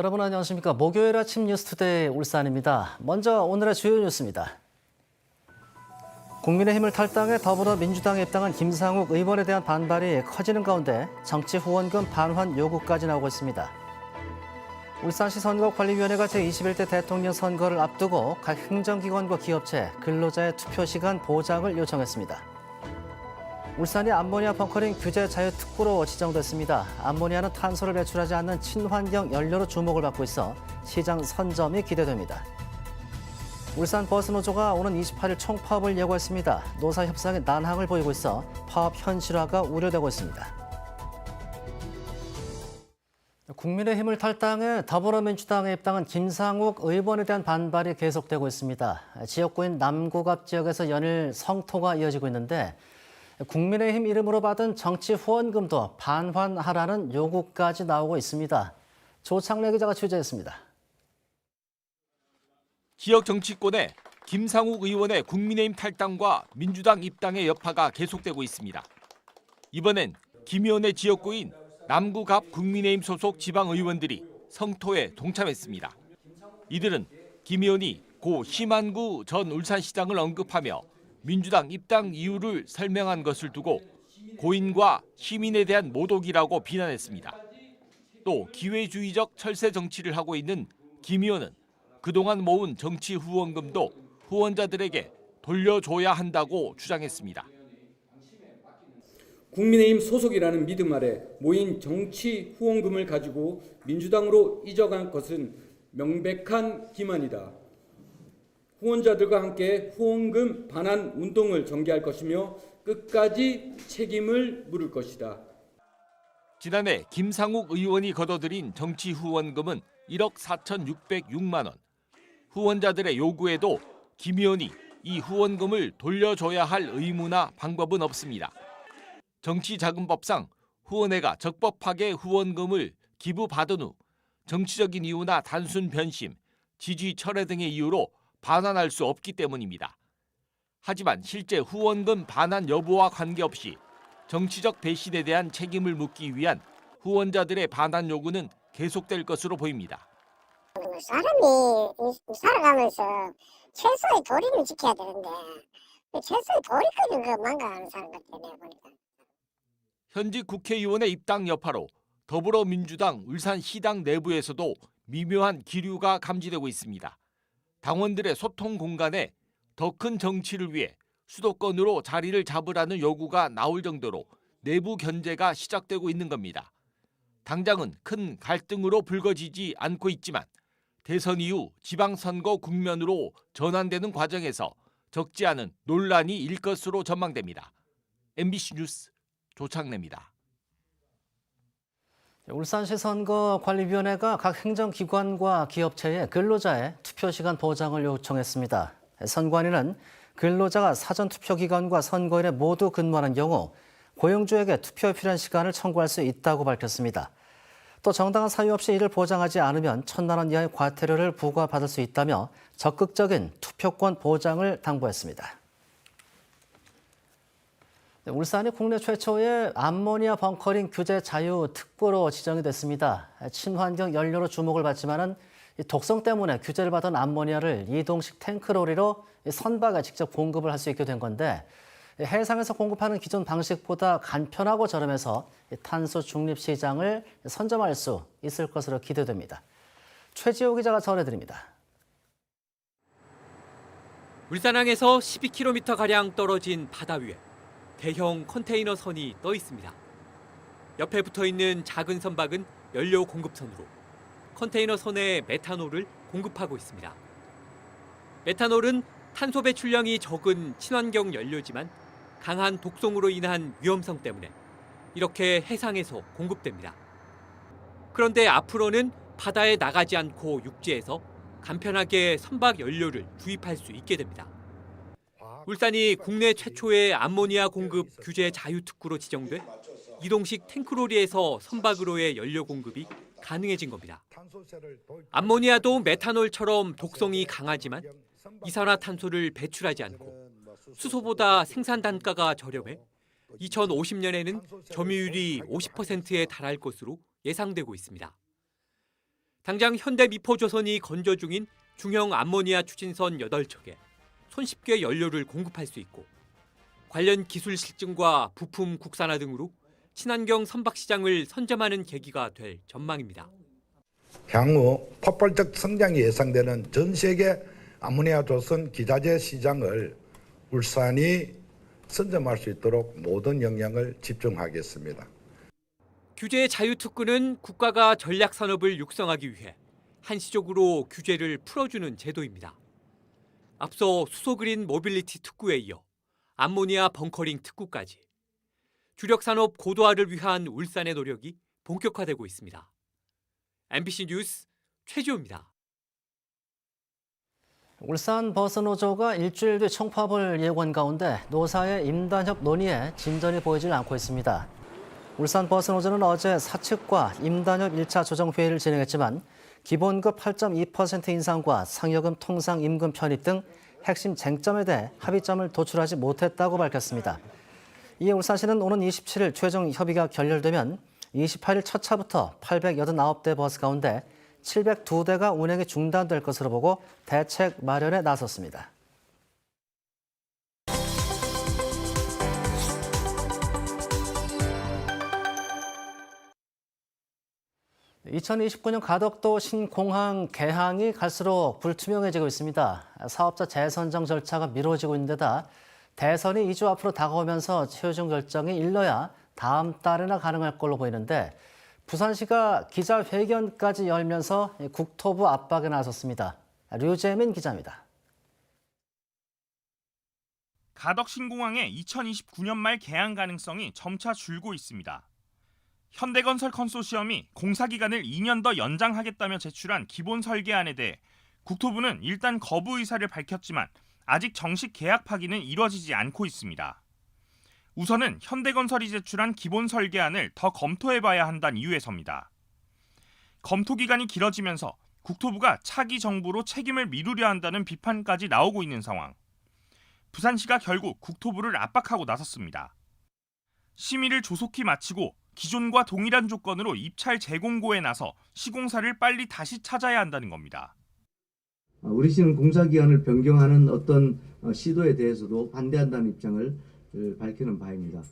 여러분 안녕하십니까. 목요일 아침 뉴스투데이 울산입니다. 먼저 오늘의 주요 뉴스입니다. 국민의힘을 탈당해 더불어민주당에 입당한 김상욱 의원에 대한 반발이 커지는 가운데 정치 후원금 반환 요구까지 나오고 있습니다. 울산시 선거관리위원회가 제21대 대통령 선거를 앞두고 각 행정기관과 기업체, 근로자의 투표시간 보장을 요청했습니다. 울산이 암모니아 벙커링 규제 자유 특구로 지정됐습니다. 암모니아는 탄소를 배출하지 않는 친환경 연료로 주목을 받고 있어 시장 선점이 기대됩니다. 울산 버스노조가 오는 28일 총파업을 예고했습니다. 노사 협상에 난항을 보이고 있어 파업 현실화가 우려되고 있습니다. 국민의힘을 탈당해 더불어민주당에 입당한 김상욱 의원에 대한 반발이 계속되고 있습니다. 지역구인 남구갑 지역에서 연일 성토가 이어지고 있는데 국민의힘 이름으로 받은 정치 후원금도 반환하라는 요구까지 나오고 있습니다. 조창래 기자가 취재했습니다. 지역 정치권에 김상욱 의원의 국민의힘 탈당과 민주당 입당의 여파가 계속되고 있습니다. 이번엔 김 의원의 지역구인 남구갑 국민의힘 소속 지방 의원들이 성토에 동참했습니다. 이들은 김 의원이 고 심한구 전 울산시장을 언급하며 민주당 입당 이유를 설명한 것을 두고 고인과 시민에 대한 모독이라고 비난했습니다. 또 기회주의적 철새 정치를 하고 있는 김 의원은 그동안 모은 정치 후원금도 후원자들에게 돌려줘야 한다고 주장했습니다. 국민의힘 소속이라는 믿음 아래 모인 정치 후원금을 가지고 민주당으로 잊어간 것은 명백한 기만이다. 후원자들과 함께 후원금 반환 운동을 전개할 것이며 끝까지 책임을 물을 것이다. 지난해 김상욱 의원이 거둬들인 정치 후원금은 1억 4,606만 원. 후원자들의 요구에도 김 의원이 이 후원금을 돌려줘야 할 의무나 방법은 없습니다. 정치자금법상 후원회가 적법하게 후원금을 기부받은 후 정치적인 이유나 단순 변심, 지지 철회 등의 이유로 반환할 수 없기 때문입니다. 하지만 실제 후원금 반환 여부와 관계없이 정치적 배신에 대한 책임을 묻기 위한 후원자들의 반환 요구는 계속될 것으로 보입니다. 사람이 이- 살아가면서 최소의 도리는 지켜야 되는데 그 최소의 도리까지 그 망가하는 사람 같아 내가 보니까 현직 국회의원의 입당 여파로 더불어민주당 울산시당 내부에서도 미묘한 기류가 감지되고 있습니다. 당원들의 소통 공간에 더 큰 정치를 위해 수도권으로 자리를 잡으라는 요구가 나올 정도로 내부 견제가 시작되고 있는 겁니다. 당장은 큰 갈등으로 불거지지 않고 있지만 대선 이후 지방선거 국면으로 전환되는 과정에서 적지 않은 논란이 일 것으로 전망됩니다. MBC 뉴스 조창래입니다. 울산시 선거관리위원회가 각 행정기관과 기업체에 근로자의 투표시간 보장을 요청했습니다. 선관위는 근로자가 사전투표기관과 선거일에 모두 근무하는 경우 고용주에게 투표에 필요한 시간을 청구할 수 있다고 밝혔습니다. 또 정당한 사유 없이 이를 보장하지 않으면 천만 원 이하의 과태료를 부과받을 수 있다며 적극적인 투표권 보장을 당부했습니다. 네, 울산이 국내 최초의 암모니아 벙커링 규제 자유 특구로 지정이 됐습니다. 친환경 연료로 주목을 받지만은 이 독성 때문에 규제를 받은 암모니아를 이동식 탱크로리로 이 선박에 직접 공급을 할 수 있게 된 건데 이 해상에서 공급하는 기존 방식보다 간편하고 저렴해서 이 탄소 중립 시장을 선점할 수 있을 것으로 기대됩니다. 최지호 기자가 전해드립니다. 울산항에서 12km 가량 떨어진 바다 위에 대형 컨테이너 선이 떠 있습니다. 옆에 붙어 있는 작은 선박은 연료 공급선으로 컨테이너 선에 메탄올을 공급하고 있습니다. 메탄올은 탄소 배출량이 적은 친환경 연료지만 강한 독성으로 인한 위험성 때문에 이렇게 해상에서 공급됩니다. 그런데 앞으로는 바다에 나가지 않고 육지에서 간편하게 선박 연료를 구입할 수 있게 됩니다. 울산이 국내 최초의 암모니아 공급 규제 자유 특구로 지정돼 이동식 탱크로리에서 선박으로의 연료 공급이 가능해진 겁니다. 암모니아도 메탄올처럼 독성이 강하지만 이산화탄소를 배출하지 않고 수소보다 생산 단가가 저렴해 2050년에는 점유율이 50%에 달할 것으로 예상되고 있습니다. 당장 현대 미포조선이 건조 중인 중형 암모니아 추진선 8척에 손쉽게 연료를 공급할 수 있고 관련 기술 실증과 부품 국산화 등으로 친환경 선박 시장을 선점하는 계기가 될 전망입니다. 향후 폭발적 성장이 예상되는 전 세계 아모니아 조선 기자재 시장을 울산이 선점할 수 있도록 모든 역량을 집중하겠습니다. 규제 자유특구는 국가가 전략 산업을 육성하기 위해 한시적으로 규제를 풀어주는 제도입니다. 앞서 수소그린 모빌리티 특구에 이어 암모니아 벙커링 특구까지 주력 산업 고도화를 위한 울산의 노력이 본격화되고 있습니다. MBC 뉴스 최지호입니다. 울산 버스노조가 일주일 뒤 청파업을 예고한 가운데 노사의 임단협 논의에 진전이 보이질 않고 있습니다. 울산 버스노조는 어제 사측과 임단협 1차 조정회의를 진행했지만 기본급 8.2% 인상과 상여금 통상 임금 편입 등 핵심 쟁점에 대해 합의점을 도출하지 못했다고 밝혔습니다. 이에 울산시는 오는 27일 최종 협의가 결렬되면 28일 첫 차부터 889대 버스 가운데 702대가 운행이 중단될 것으로 보고 대책 마련에 나섰습니다. (2029년) 가덕도 신공항 개항이 갈수록 불투명해지고 있습니다. 사업자 재선정 절차가 미뤄지고 있는 데다 대선이 2주 앞으로 다가오면서 최종 결정이 일러야 다음 달에나 가능할 걸로 보이는데 부산시가 기자회견까지 열면서 국토부 압박에 나섰습니다. 류재민 기자입니다. 가덕 신공항의 2029년 말 개항 가능성이 점차 줄고 있습니다. 현대건설 컨소시엄이 공사 기간을 2년 더 연장하겠다며 제출한 기본 설계안에 대해 국토부는 일단 거부 의사를 밝혔지만 아직 정식 계약 파기는 이뤄지지 않고 있습니다. 우선은 현대건설이 제출한 기본 설계안을 더 검토해봐야 한다는 이유에서입니다. 검토 기간이 길어지면서 국토부가 차기 정부로 책임을 미루려 한다는 비판까지 나오고 있는 상황. 부산시가 결국 국토부를 압박하고 나섰습니다. 심의를 조속히 마치고 기존과 동일한 조건으로 입찰 재공고에 나서 시공사를 빨리 다시 찾아야 한다는 겁니다. 어, 우리 시는 공사 기한을 변경하는 어떤 어, 시도에 대해서도 반대한다는 입장을 어, 밝히는 바입니다.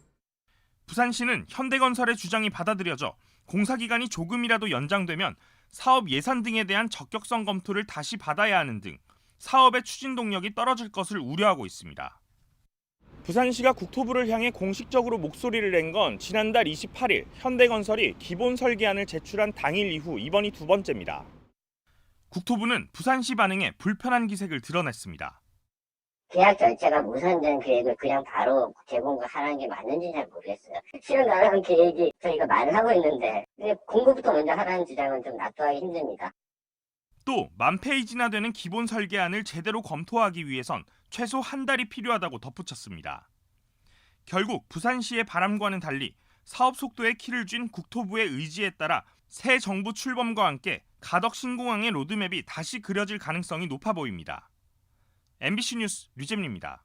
부산시는 현대건설의 주장이 받아들여져 공사 기간이 조금이라도 연장되면 사업 예산 등에 대한 적격성 검토를 다시 받아야 하는 등 사업의 추진 동력이 떨어질 것을 우려하고 있습니다. 부산시가 국토부를 향해 공식적으로 목소리를 낸 건 지난달 28일 현대건설이 기본 설계안을 제출한 당일 이후 이번이 두 번째입니다. 국토부는 부산시 반응에 불편한 기색을 드러냈습니다. 계약 절차가 무산된 계획을 그냥 바로 재공급하라는 게 맞는지 잘 모르겠어요. 실현 가능한 계획이 저희가 말을 하고 있는데 공급부터 먼저 하라는 주장은 좀 납득하기 힘듭니다. 또 만 페이지나 되는 기본 설계안을 제대로 검토하기 위해선 최소 한 달이 필요하다고 덧붙였습니다. 결국 부산시의 바람과는 달리 사업 속도에 키를 쥔 국토부의 의지에 따라 새 정부 출범과 함께 가덕 신공항의 로드맵이 다시 그려질 가능성이 높아 보입니다. MBC 뉴스 류잼입니다.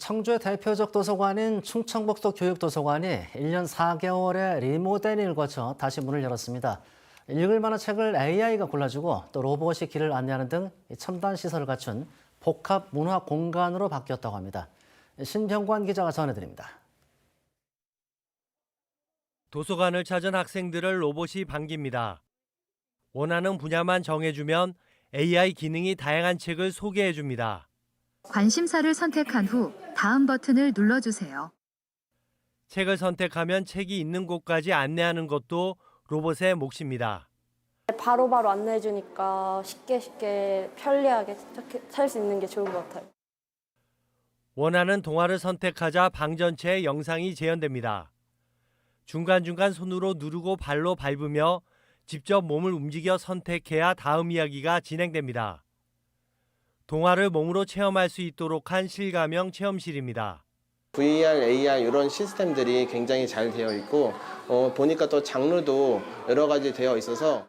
청주의 대표적 도서관인 충청북도 교육도서관이 1년 4개월의 리모델링을 거쳐 다시 문을 열었습니다. 읽을 만한 책을 AI가 골라주고 또 로봇이 길을 안내하는 등 첨단 시설을 갖춘 복합 문화 공간으로 바뀌었다고 합니다. 신병관 기자가 전해드립니다. 도서관을 찾은 학생들을 로봇이 반깁니다. 원하는 분야만 정해주면 AI 기능이 다양한 책을 소개해줍니다. 관심사를 선택한 후 다음 버튼을 눌러주세요. 책을 선택하면 책이 있는 곳까지 안내하는 것도 로봇의 몫입니다. 바로 바로 안내해주니까 쉽게 쉽게 편리하게 찾을 수 있는 게 좋은 것 같아요. 원하는 동화를 선택하자 방 전체에 영상이 재현됩니다. 중간중간 손으로 누르고 발로 밟으며 직접 몸을 움직여 선택해야 다음 이야기가 진행됩니다. 동화를 몸으로 체험할 수 있도록 한 실감형 체험실입니다. VR, AR 이런 시스템들이 굉장히 잘 되어 있고 어, 보니까 또 장르도 여러 가지 되어 있어서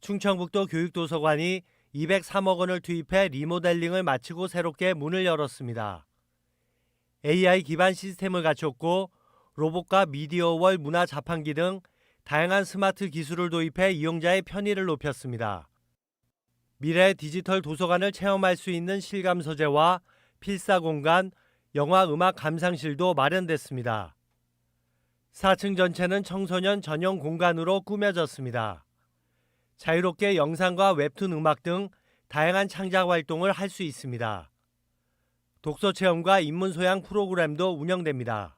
충청북도 교육도서관이 203억 원을 투입해 리모델링을 마치고 새롭게 문을 열었습니다. AI 기반 시스템을 갖췄고 로봇과 미디어월 문화 자판기 등 다양한 스마트 기술을 도입해 이용자의 편의를 높였습니다. 미래 디지털 도서관을 체험할 수 있는 실감 소재와 필사 공간, 영화 음악 감상실도 마련됐습니다. 4층 전체는 청소년 전용 공간으로 꾸며졌습니다. 자유롭게 영상과 웹툰 음악 등 다양한 창작 활동을 할 수 있습니다. 독서 체험과 인문 소양 프로그램도 운영됩니다.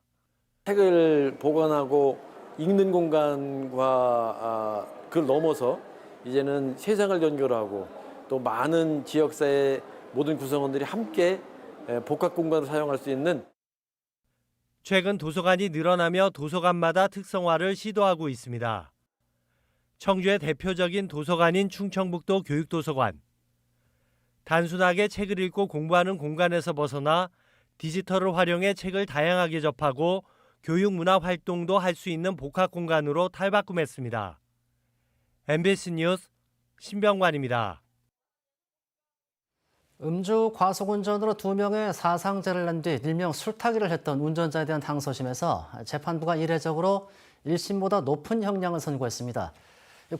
책을 보관하고 읽는 공간과 아, 그걸 넘어서 이제는 세상을 연결하고 또 많은 지역사회 모든 구성원들이 함께 에, 복합 공간을 사용할 수 있는 최근 도서관이 늘어나며 도서관마다 특성화를 시도하고 있습니다. 청주의 대표적인 도서관인 충청북도 교육도서관. 단순하게 책을 읽고 공부하는 공간에서 벗어나 디지털을 활용해 책을 다양하게 접하고 교육 문화 활동도 할 수 있는 복합 공간으로 탈바꿈했습니다. MBC 뉴스 신병관입니다. 음주 과속운전으로 두 명의 사상자를 낸 뒤 일명 술타기를 했던 운전자에 대한 항소심에서 재판부가 이례적으로 1심보다 높은 형량을 선고했습니다.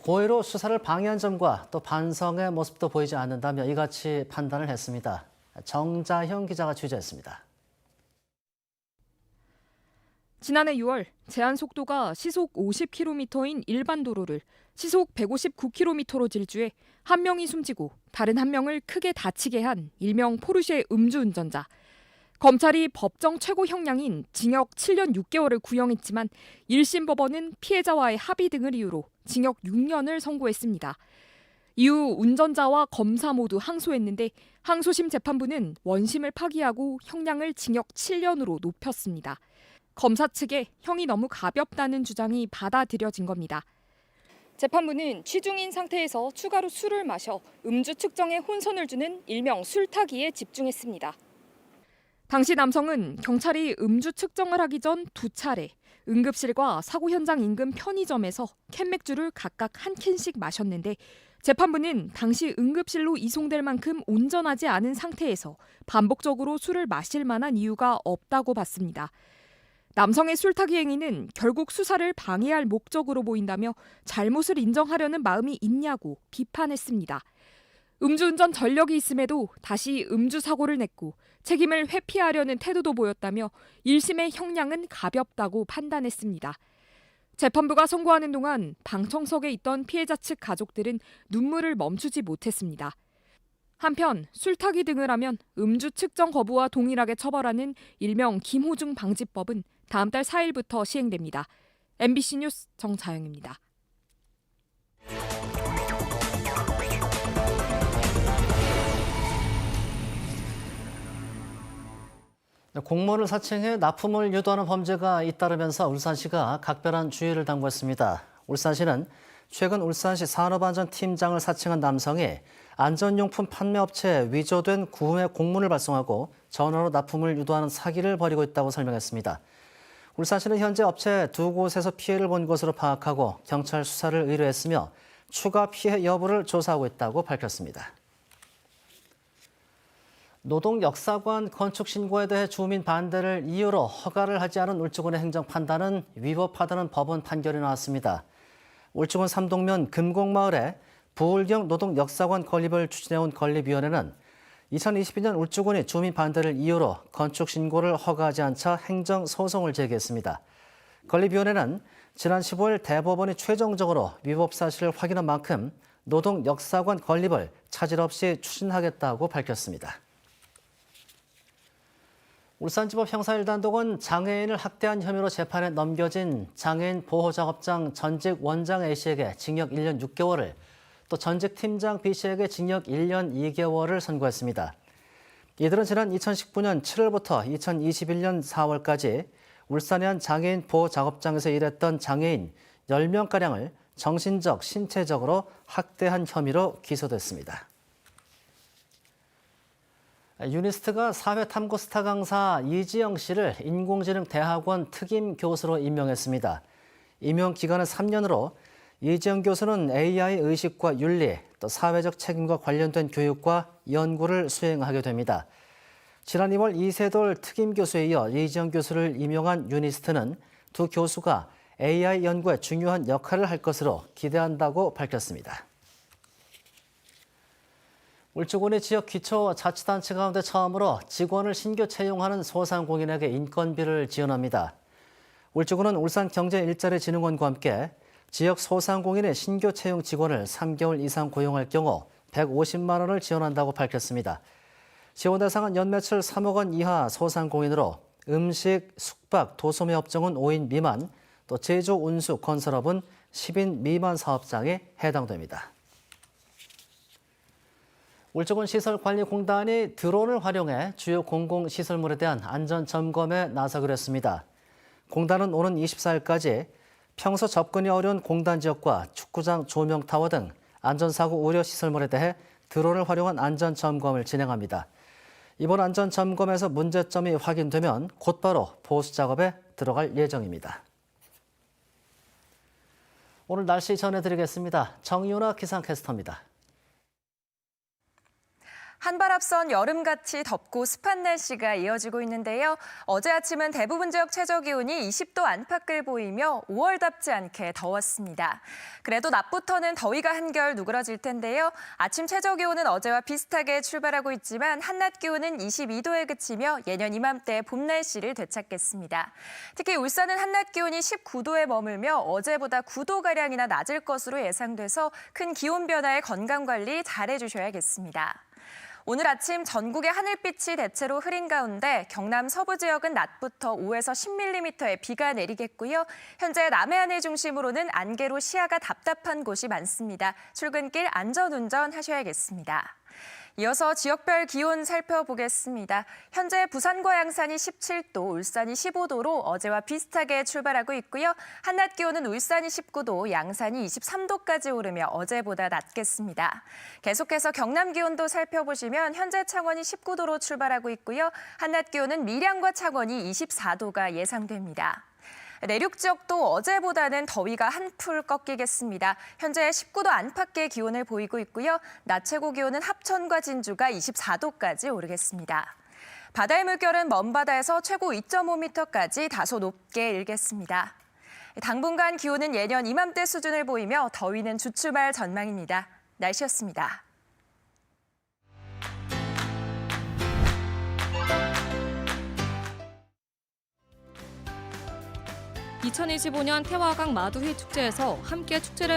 고의로 수사를 방해한 점과 또 반성의 모습도 보이지 않는다며 이같이 판단을 했습니다. 정자형 기자가 취재했습니다. 지난해 6월 제한 속도가 시속 50km인 일반 도로를 시속 159km로 질주해 한 명이 숨지고 다른 한 명을 크게 다치게 한 일명 포르쉐 음주운전자. 검찰이 법정 최고 형량인 징역 7년 6개월을 구형했지만 1심 법원은 피해자와의 합의 등을 이유로 징역 6년을 선고했습니다. 이후 운전자와 검사 모두 항소했는데 항소심 재판부는 원심을 파기하고 형량을 징역 7년으로 높였습니다. 검사 측에 형이 너무 가볍다는 주장이 받아들여진 겁니다. 재판부는 취중인 상태에서 추가로 술을 마셔 음주 측정에 혼선을 주는 일명 술 타기에 집중했습니다. 당시 남성은 경찰이 음주 측정을 하기 전 두 차례 응급실과 사고 현장 인근 편의점에서 캔맥주를 각각 한 캔씩 마셨는데 재판부는 당시 응급실로 이송될 만큼 온전하지 않은 상태에서 반복적으로 술을 마실 만한 이유가 없다고 봤습니다. 남성의 술타기 행위는 결국 수사를 방해할 목적으로 보인다며 잘못을 인정하려는 마음이 있냐고 비판했습니다. 음주운전 전력이 있음에도 다시 음주 사고를 냈고 책임을 회피하려는 태도도 보였다며 1심의 형량은 가볍다고 판단했습니다. 재판부가 선고하는 동안 방청석에 있던 피해자 측 가족들은 눈물을 멈추지 못했습니다. 한편 술타기 등을 하면 음주 측정 거부와 동일하게 처벌하는 일명 김호중 방지법은 다음 달 4일부터 시행됩니다. MBC 뉴스 정자영입니다. 공무원을 사칭해 납품을 유도하는 범죄가 잇따르면서 울산시가 각별한 주의를 당부했습니다. 울산시는 최근 울산시 산업안전팀장을 사칭한 남성이 안전용품 판매업체에 위조된 구매 공문을 발송하고 전화로 납품을 유도하는 사기를 벌이고 있다고 설명했습니다. 울산시는 현재 업체 두 곳에서 피해를 본 것으로 파악하고 경찰 수사를 의뢰했으며 추가 피해 여부를 조사하고 있다고 밝혔습니다. 노동역사관 건축 신고에 대해 주민 반대를 이유로 허가를 하지 않은 울주군의 행정 판단은 위법하다는 법원 판결이 나왔습니다. 울주군 삼동면 금곡마을에 부울경 노동역사관 건립을 추진해온 건립위원회는 2022년 울주군이 주민 반대를 이유로 건축 신고를 허가하지 않자 행정 소송을 제기했습니다. 건립위원회는 지난 15일 대법원이 최종적으로 위법 사실을 확인한 만큼 노동 역사관 건립을 차질 없이 추진하겠다고 밝혔습니다. 울산지법 형사 1단독은 장애인을 학대한 혐의로 재판에 넘겨진 장애인 보호작업장 전직 원장 A씨에게 징역 1년 6개월을 또 전직 팀장 B씨에게 징역 1년 2개월을 선고했습니다. 이들은 지난 2019년 7월부터 2021년 4월까지 울산의 한 장애인 보호 작업장에서 일했던 장애인 10명가량을 정신적, 신체적으로 학대한 혐의로 기소됐습니다. 유니스트가 사회 탐구 스타 강사 이지영 씨를 인공지능 대학원 특임 교수로 임명했습니다. 임용 기간은 3년으로 이지영 교수는 AI 의식과 윤리, 또 사회적 책임과 관련된 교육과 연구를 수행하게 됩니다. 지난 2월 이세돌 특임 교수에 이어 이지영 교수를 임용한 유니스트는 두 교수가 AI 연구에 중요한 역할을 할 것으로 기대한다고 밝혔습니다. 울주군이 지역 기초 자치단체 가운데 처음으로 직원을 신규 채용하는 소상공인에게 인건비를 지원합니다. 울주군은 울산경제일자리진흥원과 함께 지역 소상공인의 신규 채용 직원을 3개월 이상 고용할 경우 150만 원을 지원한다고 밝혔습니다. 지원 대상은 연매출 3억 원 이하 소상공인으로 음식, 숙박, 도소매 업종은 5인 미만, 또 제조, 운수, 건설업은 10인 미만 사업장에 해당됩니다. 울주군 시설관리공단이 드론을 활용해 주요 공공시설물에 대한 안전 점검에 나서기로 했습니다. 공단은 오는 24일까지 평소 접근이 어려운 공단 지역과 축구장 조명타워 등 안전사고 우려 시설물에 대해 드론을 활용한 안전 점검을 진행합니다. 이번 안전 점검에서 문제점이 확인되면 곧바로 보수 작업에 들어갈 예정입니다. 오늘 날씨 전해드리겠습니다. 정유나 기상캐스터입니다. 한발 앞선 여름같이 덥고 습한 날씨가 이어지고 있는데요. 어제 아침은 대부분 지역 최저 기온이 20도 안팎을 보이며 5월답지 않게 더웠습니다. 그래도 낮부터는 더위가 한결 누그러질 텐데요. 아침 최저 기온은 어제와 비슷하게 출발하고 있지만 한낮 기온은 22도에 그치며 예년 이맘때 봄 날씨를 되찾겠습니다. 특히 울산은 한낮 기온이 19도에 머물며 어제보다 9도 가량이나 낮을 것으로 예상돼서 큰 기온 변화에 건강 관리 잘해 주셔야겠습니다. 오늘 아침 전국의 하늘빛이 대체로 흐린 가운데 경남 서부 지역은 낮부터 5에서 10mm의 비가 내리겠고요. 현재 남해안을 중심으로는 안개로 시야가 답답한 곳이 많습니다. 출근길 안전운전 하셔야겠습니다. 이어서 지역별 기온 살펴보겠습니다. 현재 부산과 양산이 17도, 울산이 15도로 어제와 비슷하게 출발하고 있고요. 한낮 기온은 울산이 19도, 양산이 23도까지 오르며 어제보다 낮겠습니다. 계속해서 경남 기온도 살펴보시면 현재 창원이 19도로 출발하고 있고요. 한낮 기온은 밀양과 창원이 24도가 예상됩니다. 내륙 지역도 어제보다는 더위가 한풀 꺾이겠습니다. 현재 19도 안팎의 기온을 보이고 있고요. 낮 최고 기온은 합천과 진주가 24도까지 오르겠습니다. 바다의 물결은 먼바다에서 최고 2.5m까지 다소 높게 일겠습니다. 당분간 기온은 예년 이맘때 수준을 보이며 더위는 주춤할 전망입니다. 날씨였습니다. 2025년 태화강 마두휘 축제에서 함께 축제를